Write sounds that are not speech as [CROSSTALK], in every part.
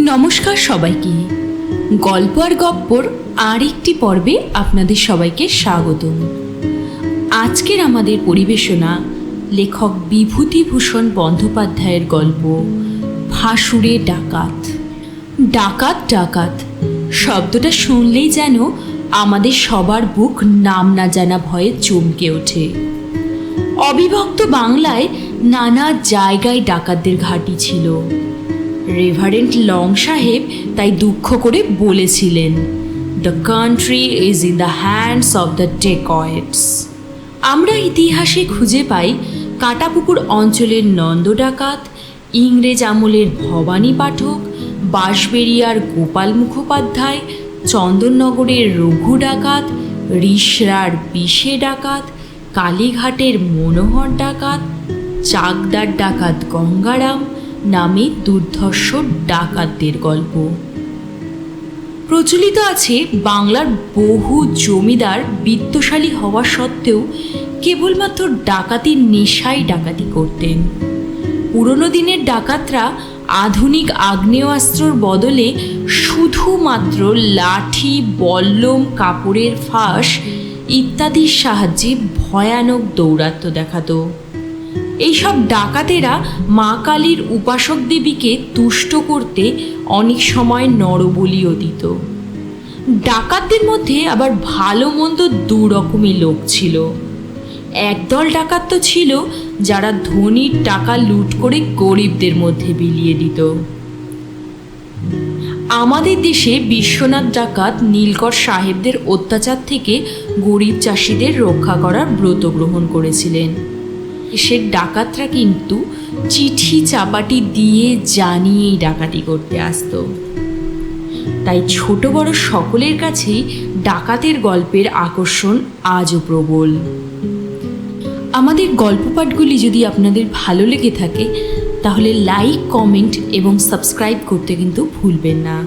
নমস্কার সবাইকে। গল্প আর গপ্পর আরেকটি পর্বে আপনাদের সবাইকে স্বাগতম। আজকের আমাদের পরিবেশনা লেখক বিভূতিভূষণ বন্দ্যোপাধ্যায়ের গল্প, ভাসুরে ডাকাত। ডাকাত ডাকাত, শব্দটা শুনলেই যেন আমাদের সবার বুক নাম না জানা ভয়ে চমকে ওঠে। অবিভক্ত বাংলায় নানা জায়গায় ডাকাতদের ঘাঁটি ছিল। রেভারেন্ট লং সাহেব তাই দুঃখ করে বলেছিলেন the country is in the hands of the dacoits আমরা ইতিহাসে খুঁজে পাই কাটাপুকুর অঞ্চলের নন্দ ডাকাত, ইংরেজ আমলের ভবানী পাঠক বাঁশবেরিয়ার গোপাল মুখোপাধ্যায়, চন্দননগরের রঘু ডাকাত, রিসরার বিশে ডাকাত, কালীঘাটের মনোহর ডাকাত, চাকদার ডাকাত গঙ্গারাম নামে দুর্ধর্ষ ডাকাতদের গল্প। প্রচলিত আছে বাংলার বহু জমিদার বিত্তশালী হওয়া সত্ত্বেও কেবলমাত্র ডাকাতির নেশায় ডাকাতি করতেন। পুরনো দিনের ডাকাতরা আধুনিক আগ্নেয়াস্ত্রর বদলে শুধুমাত্র লাঠি, বল্লম, কাপড়ের ফাঁস ইত্যাদির সাহায্যে ভয়ানক দৌরাত্ম্য দেখাতো। এইসব ডাকাতেরা মা কালীর উপাসক দেবীকে তুষ্ট করতে অনেক সময় নরবলিও দিত। ডাকাতদের মধ্যে আবার ভালো মন্দ দু রকমই লোক ছিল। একদল ডাকাত তো ছিল যারা ধনীর টাকা লুট করে গরিবদের মধ্যে বিলিয়ে দিত। আমাদের দেশে বিশ্বনাথ ডাকাত নীলকর সাহেবদের অত্যাচার থেকে গরিব চাষিদের রক্ষা করার ব্রত গ্রহণ করেছিলেন। দেশের ডাকাতরা কিন্তু চিঠি চাপাটি দিয়ে জানিয়েই ডাকাতি করতে আসতো। তাই ছোট বড় সকলের কাছেই ডাকাতের গল্পের আকর্ষণ আজও প্রবল। আমাদের গল্প পাঠগুলি যদি আপনাদের ভালো লেগে থাকে, তাহলে লাইক, কমেন্ট এবং সাবস্ক্রাইব করতে কিন্তু ভুলবেন না।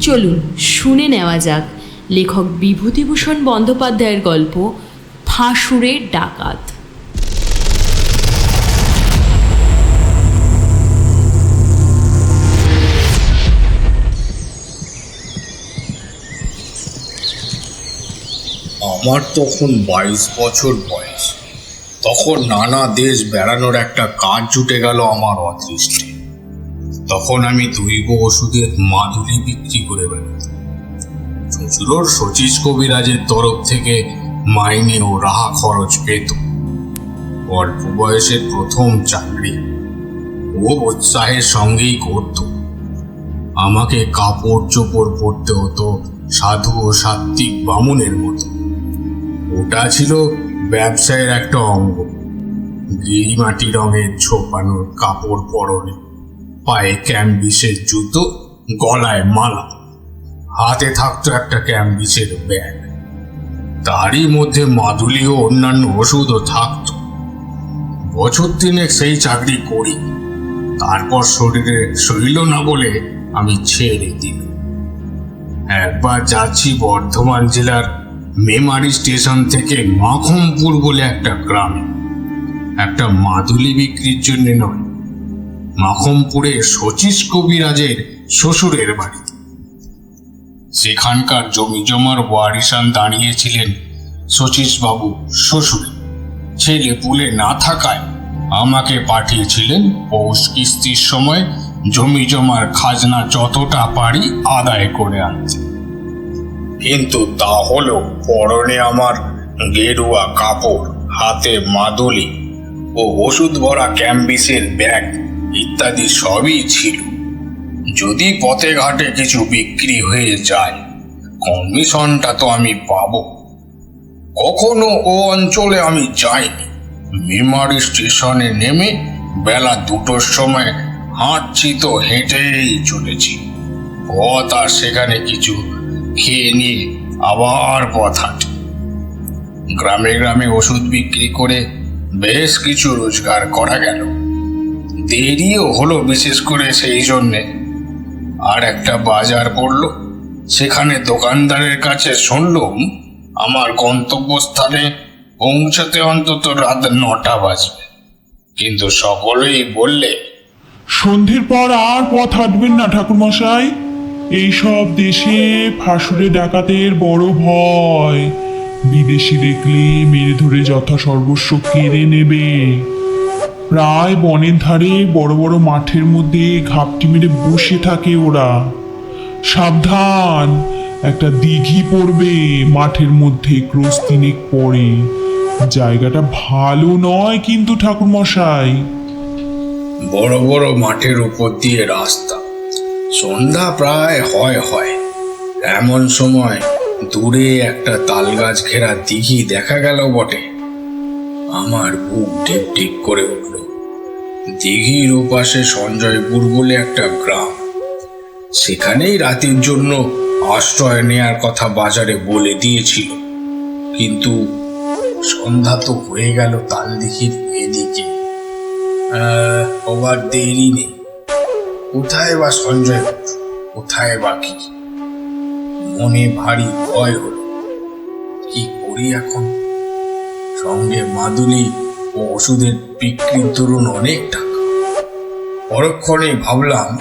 চলুন, শুনে নেওয়া যাক লেখক বিভূতিভূষণ বন্দ্যোপাধ্যায়ের গল্প ফাঁসুরের ডাকাত আমার তখন বাইশ বছর বয়স। তখন নানা দেশ বেড়ানোর একটা কাজ জুটে গেল আমার অদৃষ্টে। তখন আমি দৈব ওষুধের মাদুলি বিক্রি করে বেড়াতাম। শ্বশুরোর শচীশ কবিরাজের তরফ থেকে মাইনে ও রাহা খরচ পেত। অল্প বয়সের প্রথম চাকরি। ও উৎসাহের সঙ্গেই করত। আমাকে কাপড় চোপড় পরতে হতো সাধু ও সাত্বিক বামুনের মতো। ওটা ছিল ব্যবসায়ের একটা অঙ্গ। গিরিমাটি রঙের ছোপানোর কাপড় পরনে, পায়ে ক্যাম্বিসের জুতো, গলায় মালা, হাতে থাকতো একটা ক্যাম্বিসের ব্যাগ। তারই মধ্যে মাদুলি ও অন্যান্য ওষুধও থাকতো। বছর দিনে সেই চাকরি করি, তারপর শরীরে শরীর না বলে আমি ছেড়ে দিল একবার যাচ্ছি বর্ধমান জেলার মেমারি স্টেশন থেকে মাখমপুর বলে একটা গ্রামে। একটা মাদুলি বিক্রির জন্য নয় মাখমপুরে শচীশ কবিরাজের শ্বশুরের বাড়ি। সেখানকার জমি জমার ওয়ারিসান দাঁড়িয়েছিলেন শচীশবাবু শ্বশুর। ছেলে পুলে না থাকায় আমাকে পাঠিয়েছিলেন পৌষ কিস্তির সময় জমি জমার খাজনা যতটা পারি আদায় করে আনতে। কিন্তু তা হলো পরনে আমার গেরুয়া কাপড়, হাতে মাদুলি ও ওষুধ ভরা ক্যাম্বিসের ব্যাগ ইত্যাদি সবই ছিল। যদি পথে ঘাটে কিছু বিক্রি হয়ে যায়, কমিশনটা তো আমি পাব। কখনো ও অঞ্চলে আমি যাইনি। মেমারি স্টেশনে নেমে বেলা দুটোর সময় হাঁটছি তো হেঁটেই চলেছি। পথ আর সেখানে কিছু খেয়ে নিয়ে আবার পথ হাঁটি। গ্রামে গ্রামে ওষুধ বিক্রি করে বেশ কিছু রোজগার করা গেল। দেরিও হলো বিশেষ করে সেই জন্যে। আর একটা বাজার পড়ল, সেখানে দোকানদারের কাছে শুনলুম, আমার গন্তব্যস্থানে পৌঁছাতে অন্তত রাত নটা বাজবে। কিন্তু সকলেই বললে, সন্ধ্যের পর আর পথ হাঁটবেন না ঠাকুরমশাই। এইসব দেশে ফাঁসুরে ডাকাতের বড় ভয়। বিদেশি দেখলে মেরে ধরে যথা সর্বস্ব কেড়ে নেবে। প্রায় বনের ধারে বড় বড় মাঠের মধ্যে ঘাপটি মেরে বসে থাকে ওরা। সাবধান, একটা দিঘি পড়বে, মাঠের মধ্যে ক্রোশ তিনেক পরে জায়গাটা ভালো নয় কিন্তু ঠাকুরমশাই। বড় বড় মাঠের উপর দিয়ে রাস্তা। সন্ধ্যা প্রায় হয় হয়। এমন সময় দূরে একটা তালগাছ ঘেরা দিঘি দেখা গেল বটে। আমার বুক টিপ টিপ করে উঠল। দিঘির ওপাশে সঞ্জয়পুর বলে একটা গ্রাম। সেখানেই রাতের জন্য আশ্রয় নেয়ার কথা বাজারে বলে দিয়েছিল। কিন্তু সন্ধ্যা তো হয়ে গেল তাল দিঘির এদিকে হবার দেরি নেই। কোথায় বা সঞ্জয় কোথায় বা কি? মনে ভারী ভয় হলো। কি করি এখন? সঙ্গে মাদুলি ও ওষুধের বিক্রির দরুন অনেক টাকা। পরক্ষণে ভাবলাম,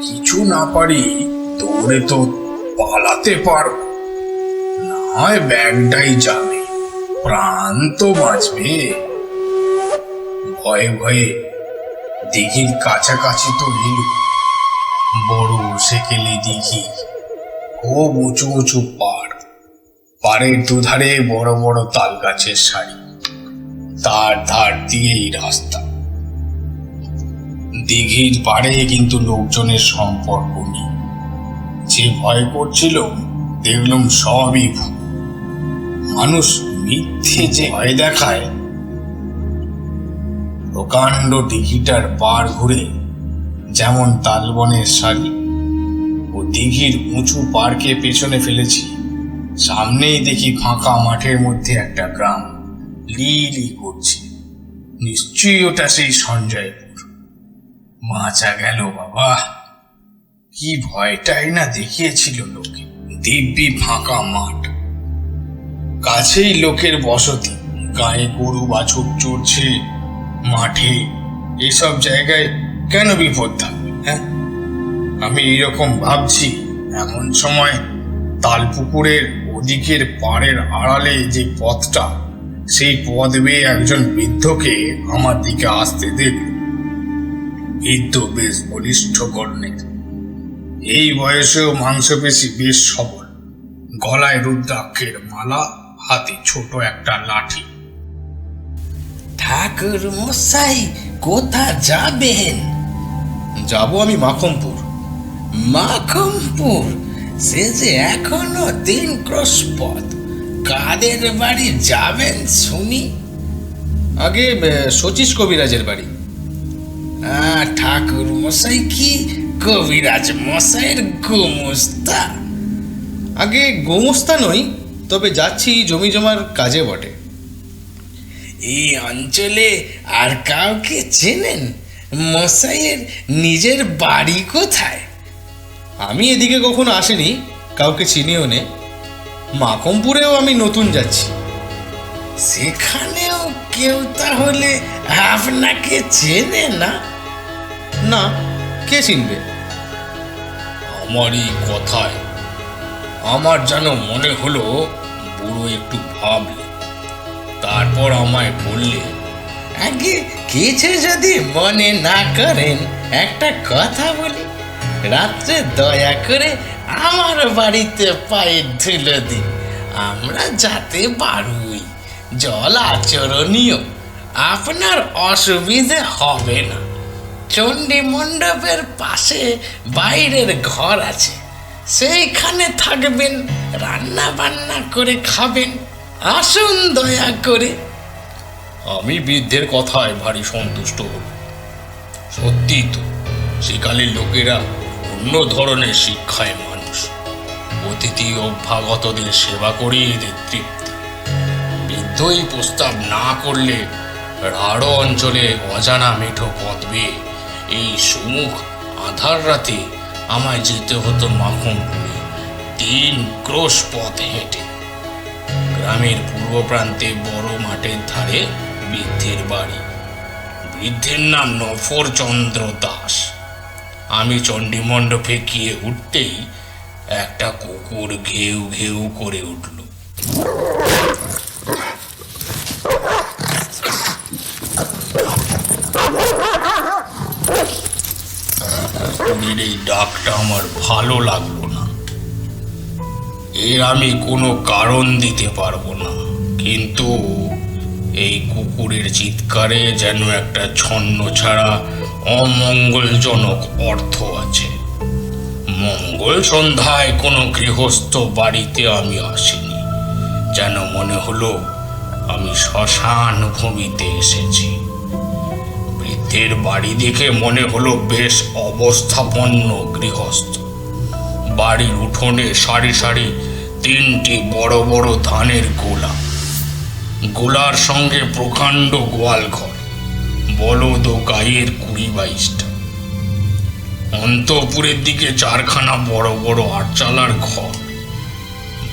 কিছু না পারি, দৌড়ে তো পালাতে পারব। না হয় ব্যাগটাই যাবে প্রাণ তো বাঁচবে। ভয়ে ভয়ে দিঘির কাছাকাছি তো এল। বড় সেকেলে দিঘি খুব উঁচু উঁচু পাড়। পাড়ের দুধারে বড় বড় তাল গাছের সারি। তার ধার দিয়েই রাস্তা। দিঘির পাড়ে কিন্তু লোকজনের সম্পর্ক নেই। যে ভয় করছিল, দেখলাম সবই। মানুষ মিথ্যে যে ভয় দেখায় প্রকাণ্ড দিঘিটার পার ঘুরে যেমন তালবনের সারি, ও দিঘির উঁচু পার্কে পেছনে ফেলেছি, সামনেই দেখি ফাঁকা মাঠের মধ্যে একটা গ্রাম লি লি করছে। নিশ্চয়ই ওটা সেই সঞ্জয়পুর। বাঁচা গেল বাবা। কি ভয়টাই না দেখিয়েছিল লোকে, দিব্যি ফাঁকা মাঠ। কাছেই লোকের বসতি, গায়ে গরু বাছুর চড়ছে মাঠে, এসব জায়গায় কেন বিপদ থাকবে হ্যাঁ? আমি এইরকম ভাবছি, এমন সময় তালপুকুরের ওদিকের পাড়ের আড়ালে যে পথটা, সেই পথ বেয়ে একজন বৃদ্ধকে আমার দিকে আসতে দেখল বৃদ্ধ বেশ বলিষ্ঠ গণ্যের এই বয়সেও মাংসপেশি বেশ সবল। গলায় রুদ্রাক্ষের মালা, হাতে ছোট একটা লাঠি। ঠাকুর মশাই, কোথা যাবেন? যাব আমি মাখমপুর। মাখমপুর? সে যে এখনও তিন ক্রস পথ। কাদের বাড়ি যাবেন শুনি? আগে শচীশ কবিরাজের বাড়ি। ঠাকুর মশাই কি? কবিরাজ মশাইয়ের গোমস্তা। আগে গোমস্তা নই, তবে যাচ্ছি জমি জমার কাজে বটে। এই অঞ্চলে আর কাউকে চেনেন? মশাইয়ের নিজের বাড়ি কোথায়? আমি এদিকে কখনো আসিনি, কাউকে চিনিও নে। মাকমপুরেও আমি নতুন যাচ্ছি। সেখানেও কেউ তাহলে আপনাকে চেনে না? না, কে চিনবে? আমারই কথায়। আমার যেন মনে হলো, বুড়ো একটু ভাবলে। তারপর আমায় বললে, আগে কিছু যদি মনে না করেন একটা কথা বলি, রাত্রে দয়া করে আমার বাড়িতে পায়ে ধুলো দিন। আমরা যাতে বাড়ুই, জল আচরণীয়, আপনার অসুবিধে হবে না। চণ্ডী মণ্ডপের পাশে বাইরের ঘর আছে, সেইখানে থাকবেন রান্না বান্না করে খাবেন। আসুন দয়া করে। আমি বৃদ্ধের কথায় ভারী সন্তুষ্ট হল সত্যি তো, সেকালের লোকেরা অন্য ধরনের শিক্ষায় মানুষ। অতিথি অভ্যাগতদের সেবা করেই এদের তৃপ্তি। বৃদ্ধই প্রস্তাব না করলে রাঢ় অঞ্চলে অজানা মেঠো পথ এই সুমুখ আধার রাতে আমায় যেতে হতো মাখনপুরে তিন ক্রোশ পথ হেঁটে। গ্রামের পূর্ব প্রান্তে বড় মাঠের ধারে বৃদ্ধের বাড়ি। বৃদ্ধের নাম নফর চন্দ্র দাস। আমি চণ্ডীমণ্ডপে গিয়ে উঠতেই একটা কুকুর ঘেউ ঘেউ করে উঠল। এই ডাকটা আমার ভালো লাগল। এর আমি কোনো কারণ দিতে পারব না। কিন্তু এই কুকুরের চিৎকারে যেন একটা ছন্ন ছাড়া অমঙ্গলজনক অর্থ আছে। মঙ্গল সন্ধ্যায় কোনো গৃহস্থ বাড়িতে আমি আসিনি। যেন মনে হলো আমি শ্মশান ভূমিতে এসেছি। বৃদ্ধের বাড়ি দেখে মনে হলো বেশ অবস্থাপন্ন গৃহস্থ। বাড়ির উঠোনে সারি সারি তিনটি বড় বড় ধানের গোলা। গোলার সঙ্গে প্রকাণ্ড গোয়াল ঘর, বলদ ও গায়ের কুড়ি বাইশটা। অন্তপুরের দিকে চারখানা বড় বড় আটচালার ঘর।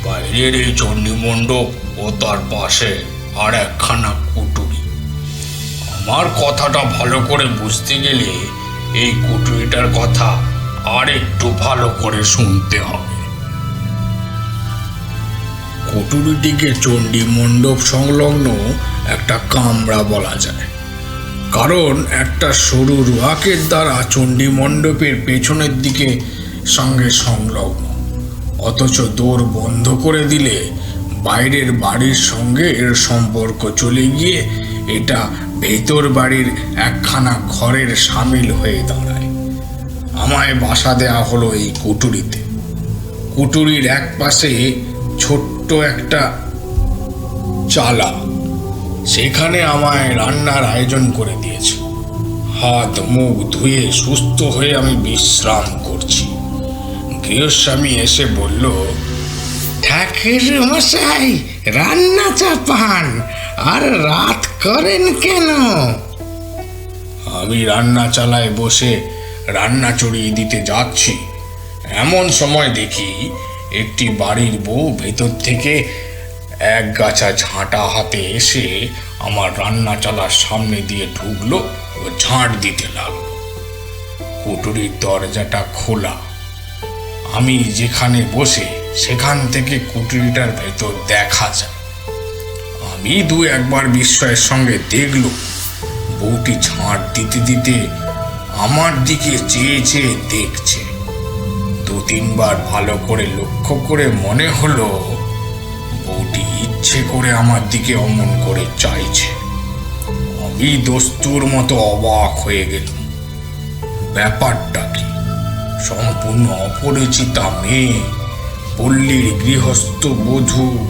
বাইরের এই চণ্ডীমণ্ডপ ও তার পাশে আর একখানা কুটুরি। আমার কথাটা ভালো করে বুঝতে গেলে এই কুটুরিটার কথা আর একটু ভালো করে শুনতে হবে। কুটুরিটিকে চণ্ডী মণ্ডপ সংলগ্ন একটা কামরা বলা যায়। কারণ একটা সরু রুহাকের দ্বারা চণ্ডী মণ্ডপের পেছনের দিকে সঙ্গে সংলগ্ন। অথচ দৌড় বন্ধ করে দিলে বাইরের বাড়ির সঙ্গে এর সম্পর্ক চলে গিয়ে এটা ভেতর বাড়ির একখানা ঘরের সামিল হয়ে দাঁড়ায়। আমায় বাসা দেওয়া হলো এই কুটুরিতে। কুটুরির এক পাশে ছোট্ট একটা চালা। সেখানে আমায় রান্নার আয়োজন করে দিয়েছে। হাত মুখ ধুয়ে সুস্থ হয়ে আমি বিশ্রাম করছি। গৃহস্বামী এসে বলল, ঠাকুর মশাই, রান্না চাপান, আর রাত করেন কেন? আমি রান্না চালায় বসে রান্না চড়িয়ে দিতে যাচ্ছি। এমন সময় দেখি একটি বাড়ির বউ ভেতর থেকে এক গাছা ঝাঁটা হাতে এসে আমার রান্না চালার সামনে দিয়ে ঢুকলো ও ঝাঁট দিতে লাগল। কুটুরির দরজাটা খোলা। আমি যেখানে বসে সেখান থেকে কুটুরিটার ভেতর দেখা যায়। আমি দু একবার বিস্ময়ের সঙ্গে দেখল বউটি ঝাঁট দিতে দিতে আমার দিকে চেয়ে চেয়ে দেখছে। দু তিনবার ভালো করে লক্ষ্য করে মনে হলো, বউটি ইচ্ছে করে আমার দিকে অমন করে চাইছে। আমি দস্তুর মতো অবাক হয়ে গেলাম। ব্যাপারটা কি? সম্পূর্ণ অপরিচিতা মেয়ে, পল্লীর গৃহস্থ বধূ,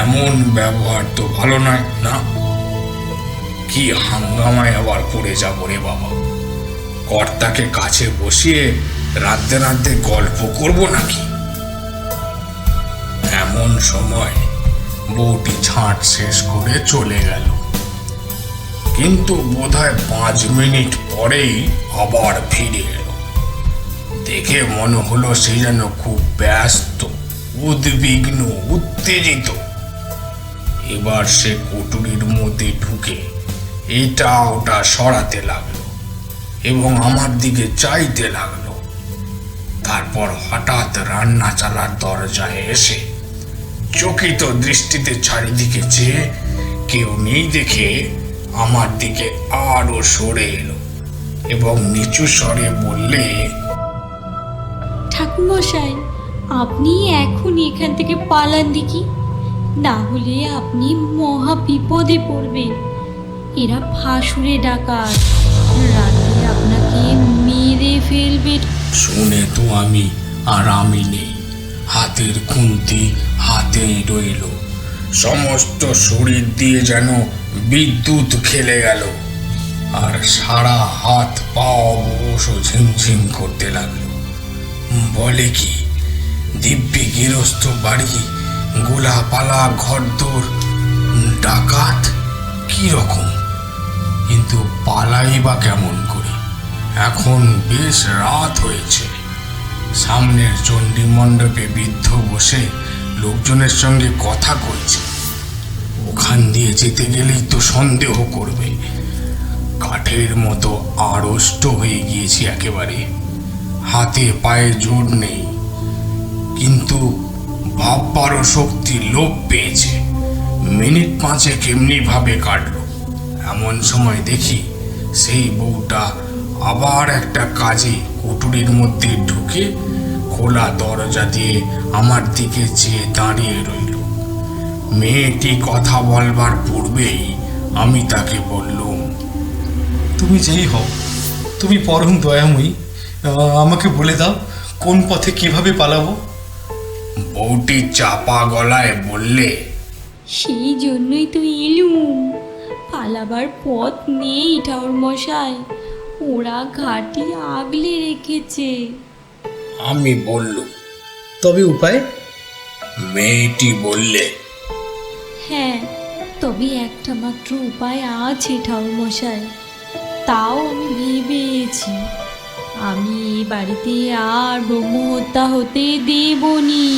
এমন ব্যবহার তো ভালো নয়, না? কি হাঙ্গামায় আবার পড়ে যাব রে বাবা। কর্তাকে কাছে বসিয়ে রাতে রাতে গল্প করব নাকি? এমন সময় বউটি ঝাঁট শেষ করে চলে গেল। কিন্তু বোধহয় পাঁচ মিনিট পরেই আবার ফিরে এলো। দেখে মনে হলো সে যেন খুব ব্যস্ত, উদ্বিগ্ন, উত্তেজিত। এবার সে কুটুরির মধ্যে ঢুকে এটা ওটা সরাতে লাগল। এবং আমার দিকে চাইতে লাগল। তারপর হঠাৎ রান্না চালার দরজায় এসে চকিত দৃষ্টিতে চারিদিকে চেয়ে কেউ নেই দেখে আমার দিকে আরও সরে এলো এবং নিচু স্বরে বললে, ঠাকুরমশাই, আপনি এখন এখান থেকে পালান দেখি। না হলে আপনি মহা বিপদে পড়বেন। এরা ফাঁসুরে ডাকাত। আপনাকে মেরে ফেলবে। শুনে তো আমি আর আমি নেই। হাতের খুন্তি হাতেই রইল। সমস্ত শরীর দিয়ে যেন বিদ্যুৎ খেলে গেল। আর সারা হাত পা অবশ ঝিমঝিম করতে লাগল। বলে কি, দিব্যি গৃহস্থ বাড়ি, গোলাপালা ঘরদোর, ডাকাত? কি রকম? কিন্তু পালাই বা কেমন এখন বেশ রাত হয়েছে। সামনের চণ্ডী মণ্ডপে বৃদ্ধ বসে লোকজনের সঙ্গে কথা কইছে ওখান দিয়ে যেতে গেলেই তো সন্দেহ করবে। কাঠের মতো আড়ষ্ট হয়ে গিয়েছি একেবারে। হাতে পায়ে জোর নেই। কিন্তু ভাববারও শক্তি লোপ পেয়েছে। মিনিট পাঁচে কেমনি ভাবে কাটলো। এমন সময় দেখি সেই বউটা আবার একটা কাজে কুটুরির মধ্যে ঢুকে খোলা দরজা দিয়ে আমার দিকে চেয়ে দাঁড়িয়ে রইল। মেয়েটি কথা বলবার পূর্বেই আমি তাকে বললুম তুমি যেই হও তুমি পরম দয়াময়ী আমাকে বলে দাও কোন পথে কীভাবে পালাবো? বউটি চাপা গলায় বললে সেই জন্যই তো এলুম পালাবার পথ নেই ঠাউর মশাই ওরা ঘাটি আগলে রেখেছে। আমি বললুম তবে উপায়? মেয়েটি বললে হ্যাঁ তবে একটা মাত্র উপায় আছে ঠাউর মশাই তাও আমি ভেবেছি আমি এই বাড়িতে আর ব্রহ্মহত্যা হতে দেবনি।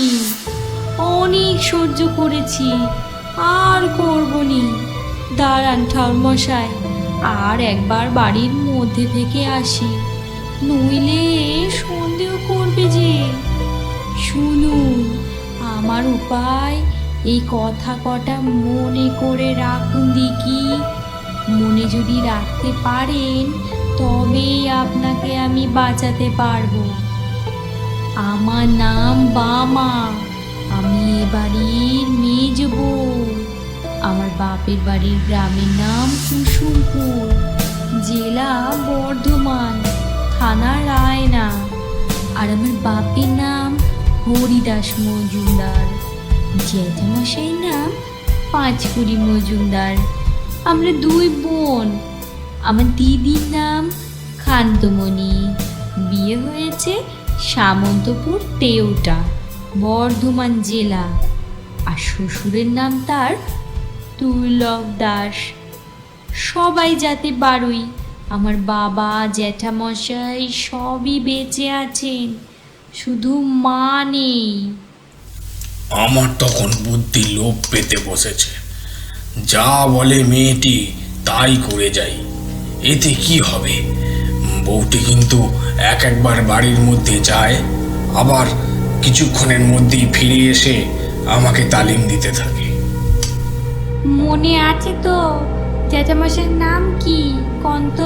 অনেক সহ্য করেছি আর করবনি। দাঁড়ান ঠাউর মশাই আর একবার বাড়ির মধ্যে থেকে আসি। নইলে সন্দেহ করবে যে শুনুন আমার উপায় এই কথা কটা মনে করে রাখুন দেখি। মনে যদি রাখতে পারেন, তবেই আপনাকে আমি বাঁচাতে পারব। আমার নাম বামা, আমি এ বাড়ির মেজ বউ। আমার বাপের বাড়ির গ্রামের নাম কুসুমপুর, জেলা বর্ধমান, থানা রায়না। আর আমার বাপের নাম হরিদাস মজুমদার জ্যাঠামশাইয়ের নাম পাঁচকুড়ি মজুমদার। আমরা দুই বোন, আমার দিদির নাম খান্তমণি, বিয়ে হয়েছে সামন্তপুর তেওটা বর্ধমান জেলা। আর শ্বশুরের নাম তার দুর্লভ দাস। সবাই যাতে বারোই। আমার বাবা, জ্যাঠামশাই সবই বেঁচে আছেন। শুধু মা নেই। আমার তখন বুদ্ধি লোভ পেতে বসেছে। যা বলে মেয়েটি তাই করে যাই। এতে কি হবে? বউটি কিন্তু এক একবার বাড়ির মধ্যে যায়, আবার কিছুক্ষণের মধ্যেই ফিরে এসে আমাকে তালিম দিতে থাকে। মনে আছে তো? জ্যাঠামশাইয়ের নাম কি? কন্ত?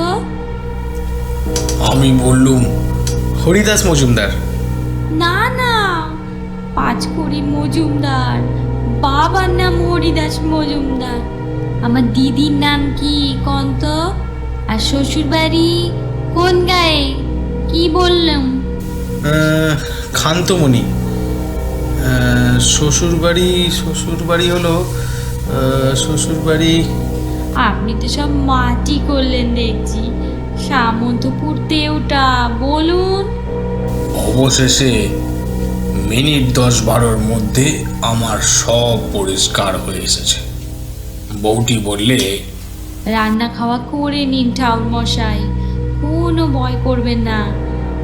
আমি বললুম হরিদাস মজুমদার। না না পাঁচ পাঁচকড়ি মজুমদার বাবার নাম হরিদাস মজুমদার। আমার দিদির নাম কি কন্ত? আর শ্বশুর বাড়ি কোন গায়ে? কি বললাম? খান্তমণি। শ্বশুর বাড়ি শ্বশুর বাড়ি হলো আহ, শ্বশুর বাড়ি আপনি তো সব মাটি করলেন দেখছি। সামন্তপুর তেওটা বলুন। অবশেষে মিনিট দশ বারোর মধ্যে আমার সব পরিষ্কার হয়ে এসেছে। বউটি বললে রান্না খাওয়া করে নিন ঠাউর মশাই কোনো ভয় করবেন না।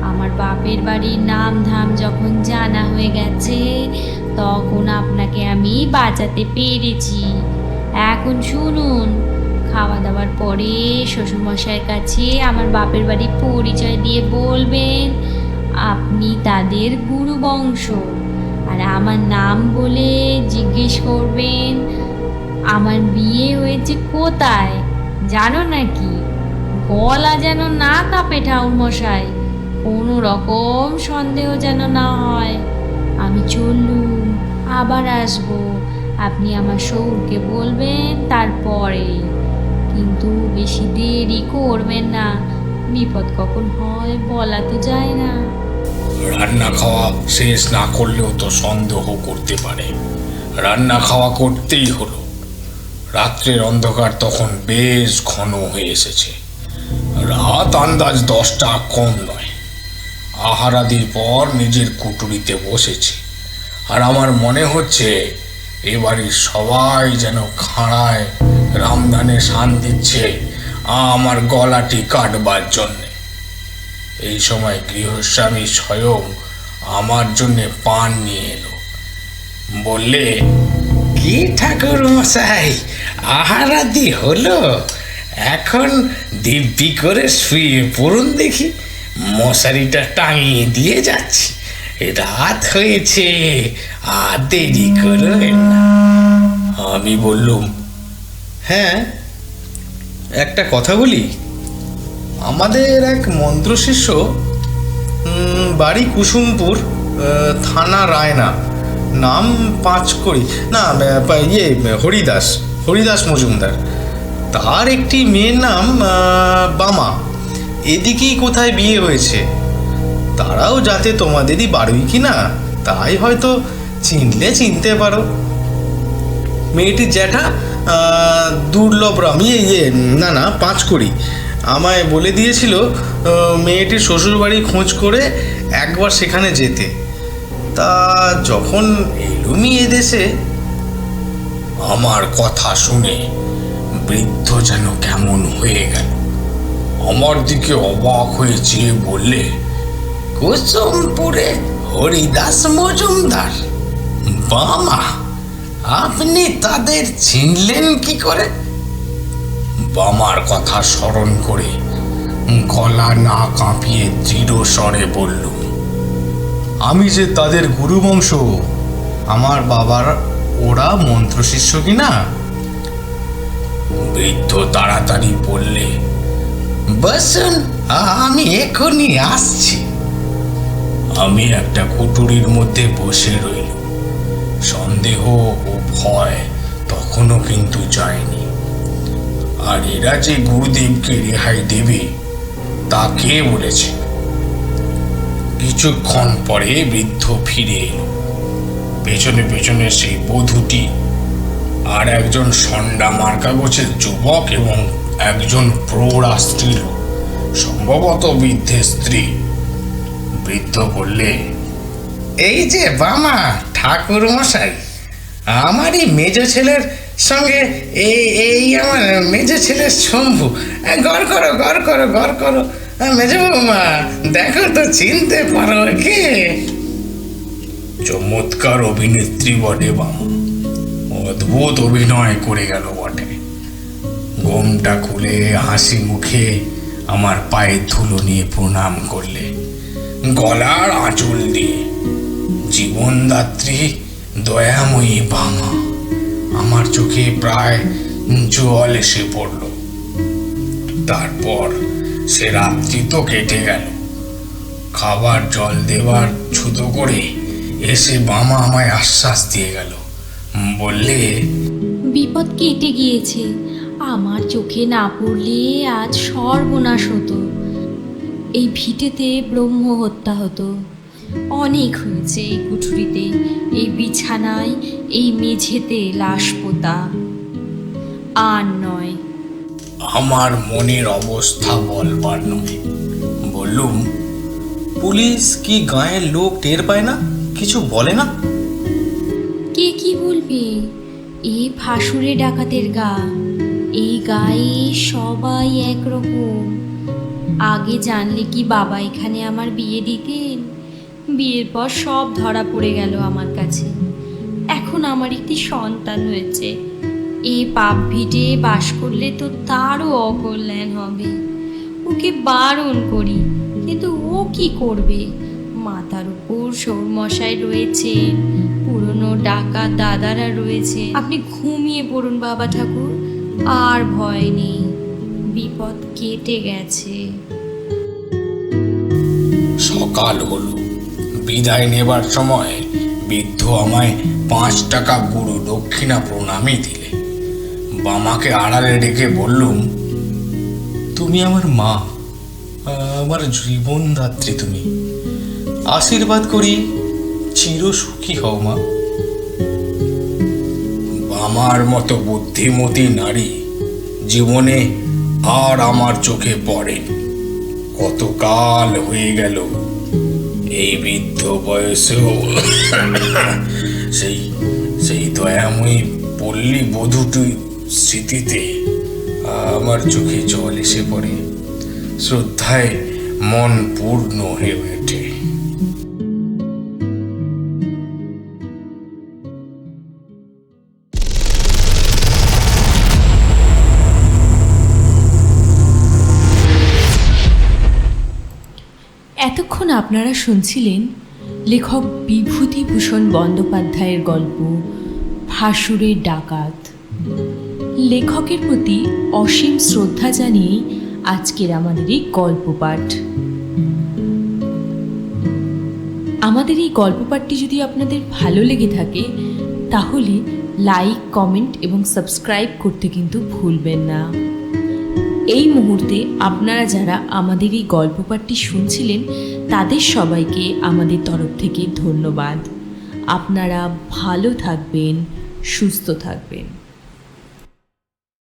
আমার বাপের বাড়ির নাম ধাম যখন জানা হয়ে গেছে তখন আপনাকে আমি বাঁচাতে পেরেছি। এখন শুনুন, খাওয়া দাওয়ার পরে শ্বশুরমশাইয়ের কাছে আমার বাপের বাড়ি পরিচয় দিয়ে বলবেন, আপনি তাদের গুরু বংশ আর আমার নাম বলে জিজ্ঞেস করবেন, আমার বিয়ে হয়েছে কোথায়? জানো নাকি? গলা যেন না কাঁপে ঠাউর মশাই কোনো রকম সন্দেহ যেন না হয়। আমি চললুম। আবার আসব। আপনি আমার শৌরকে বলবেন তারপরে। কিন্তু বেশি দেরি করবেন না। বিপদ কখন হয় বলা তো যায় না। রান্না খাওয়া শেষ না করলেও তো সন্দেহ করতে পারে। রান্না খাওয়া করতেই হলো। রাত্রের অন্ধকার তখন বেশ ঘন হয়ে এসেছে। রাত আন্দাজ দশটা কম নয়। আহারাদির পর নিজের কুটুরিতে বসেছি। আর আমার মনে হচ্ছে এবাড়ির সবাই যেন খাঁড়ায় রামদানে শান দিচ্ছে আমার গলাটি কাটবার জন্যে। এই সময় গৃহস্বামী স্বয়ং আমার জন্য পান নিয়ে এলো। বললে, কি ঠাকুর মশাই, আহারাদি হলো? এখন দিব্যি করে শুয়ে পড়ুন দেখি। মশারিটা টাঙিয়ে দিয়ে যাচ্ছি। রাত হয়েছে আর দেরি করবেন না। আমি বললুম হ্যাঁ একটা কথা বলি। আমাদের এক মন্ত্রশিষ্য উম, বাড়ি কুসুমপুর থানা রায়না নাম পাঁচ পাঁচকড়ি না ইয়ে হরিদাস হরিদাস মজুমদার। তার একটি মেয়ের নাম বামা। এদিকেই কোথায় বিয়ে হয়েছে? তারাও যাতে তোমাদেরই বাড়ুই কি না তাই হয়তো চিনলে চিনতে পারো। মেয়েটির জ্যাঠা দুর্লভ রাম ইয়ে না না, পাঁচ করি আমায় বলে দিয়েছিল মেয়েটির শ্বশুরবাড়ি খোঁজ করে একবার সেখানে যেতে। তা যখন এলুমি এদেশে আমার কথা শুনে বৃদ্ধ যেন কেমন হয়ে গেল। আমার দিকে অবাক হয়ে চেয়ে বললে কুসুমপুরে হরিদাস মজুমদার। বামা আপনি তাদের চিনলেন কি করে? বামার কথা স্মরণ করে গলা না কাঁপিয়ে দৃঢ় স্বরে বলল, আমি যে তাদের গুরুবংশ, আমার বাবার ওরা মন্ত্রশিষ্য কি না? বৃদ্ধ তাড়াতাড়ি বললে, বসুন, আমি এখনই আসছি। আমি একটা কুটুরির মধ্যে বসে রইল সন্দেহ ও ভয় তখনও কিন্তু যায়নি। আর এরা যে গুরুদেবকে রেহাই দেবে, তা কে বলেছে? কিছুক্ষণ পরে বৃদ্ধ ফিরে এলো। পেছনে পেছনে সেই বধূটি আর একজন সন্ডা মার্কা গোছের যুবক এবং একজন প্রৌঢ়া স্ত্রীলোক সম্ভবত বৃদ্ধের স্ত্রী। বৃদ্ধ বললে, এই যে বামা ঠাকুর মশাই আমারই মেজ ছেলের সঙ্গে এই এই আমার মেজ ছেলের শম্ভু, গড় করো গড় করো গড় করো, মেজ বৌমা, দেখো তো, চিনতে পারো কে? চমৎকার অভিনেত্রী বটে বামা, অদ্ভুত অভিনয় করে গেল বটে। গোমটা খুলে হাসি মুখে আমার পায়ে ধুলো নিয়ে প্রণাম করলে। গলার আঁচল দিয়ে। জীবনদাত্রী দয়াময়ী বামা, আমার চোখে প্রায় জল এসে পড়ল। তারপর সে রাত্রি তো কেটে গেল। খাবার জল দেওয়ার ছুতো করে এসে বামা আমায় আশ্বাস দিয়ে গেল। বললে, বিপদ কেটে গিয়েছে। আমার চোখে না পড়লে আজ সর্বনাশ হতো। এই ভিটেতে ব্রহ্ম হত্যা হতো। অনেক হয়েছে এই কুঠুরিতে এই বিছানায় এই মেঝেতে লাশ পোতা। আর নয়। আমার মনের অবস্থা বলবার নয়। বললুম পুলিশ কি গায়ের লোক টের পায় না? কিছু বলে না? কে কি বলবে? এ ফাঁসুরে ডাকাতের গা। এই গায়ে সবাই একরকম। আগে জানলে কি বাবা এখানে আমার বিয়ে দিতেন? বিয়ের পর সব ধরা পড়ে গেল আমার কাছে। এখন আমার একটি সন্তান হয়েছে। এ পাপ ভিটে বাস করলে তো তারও অকল্যাণ হবে। ওকে বারণ করি, কিন্তু ও কি করবে? মাথার উপর সৌরমশাই রয়েছে পুরনো ডাকা দাদারা রয়েছে আপনি ঘুমিয়ে পড়ুন বাবা ঠাকুর, আর ভয় নেই। বিপদ কেটে গেছে। সকাল হলো। বিদায় নেবার সময় বৃদ্ধ আমায় পাঁচ টাকা গুরু দক্ষিণা প্রণামী দিলে। বামাকে আড়ালে ডেকে বললুম, তুমি আমার মা, আমার জীবনদাত্রী তুমি। আশীর্বাদ করি, চির সুখী হও মা। আমার মতো বুদ্ধিমতী নারী জীবনে আর আমার চোখে পড়ে কতকাল হয়ে গেল? এই বৃদ্ধ বয়সেও [LAUGHS] সেই সেই দয়াময়ী পল্লী বধূটি স্মৃতিতে আমার চোখে জল এসে পড়ে। শ্রদ্ধায় মন পূর্ণ হয়ে ওঠে। আপনারা শুনছিলেন? লেখক বিভূতিভূষণ বন্দ্যোপাধ্যায়ের গল্প, ভাসুরের ডাকাত। লেখকের প্রতি অসীম শ্রদ্ধা জানিয়ে আজকের আমাদের এই গল্প পাঠ। আমাদের এই গল্প পাঠটি যদি আপনাদের ভালো লেগে থাকে, তাহলে লাইক, কমেন্ট এবং সাবস্ক্রাইব করতে কিন্তু ভুলবেন না। এই মুহূর্তে আপনারা যারা আমাদের এই গল্প পাঠটি শুনছিলেন, তাদের সবাইকে আমাদের তরফ থেকে ধন্যবাদ। আপনারা ভালো থাকবেন, সুস্থ থাকবেন।